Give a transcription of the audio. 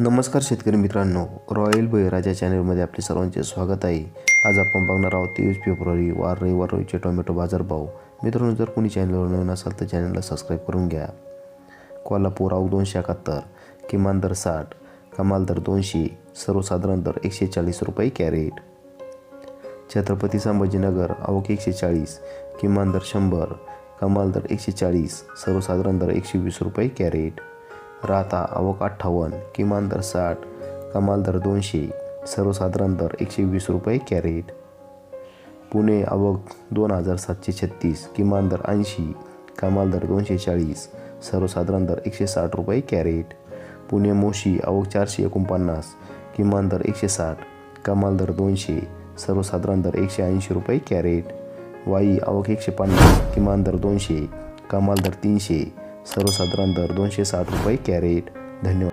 नमस्कार शेतकरी मित्रांनो. रॉयल बळीराजा चॅनलमध्ये आपले सर्वांचे स्वागत आहे. आज आपण बघणार आहोत तेवीस फेब्रुवारी वार रविवार रोजचे टोमॅटो बाजारभाव मित्रांनो जर कोणी चॅनलवर नवीन असाल तर चॅनलला सबस्क्राईब करून घ्या. कोल्हापूर आव दोनशे एकाहत्तर किमान दर साठ कमाल दर दोनशे सर्वसाधारण दर एकशे चाळीस रुपये कॅरेट. छत्रपती संभाजीनगर आवक एकशे चाळीस किमान दर शंभर कमाल दर एकशे चाळीस सर्वसाधारण दर एकशे वीस रुपये कॅरेट. राहता आवक अठ्ठावन्न किमान दर साठ कमाल दर दोनशे सर्वसाधारण दर एकशे वीस रुपये कॅरेट. पुणे आवक दोन हजार सातशे छत्तीस किमान दर ऐंशी कमाल दर दोनशे चाळीस सर्वसाधारण दर एकशे साठ रुपये कॅरेट. पुणे मोशी आवक चारशे एकोणपन्नास किमान दर एकशे साठ कमाल दर दोनशे सर्वसाधारण दर एकशे ऐंशी रुपये कॅरेट. वाई आवक एकशे पन्नास किमान दर दोनशे कमाल दर तीनशे सर्वसाधारण दर दोनशे साठ रुपये कॅरेट. धन्यवाद.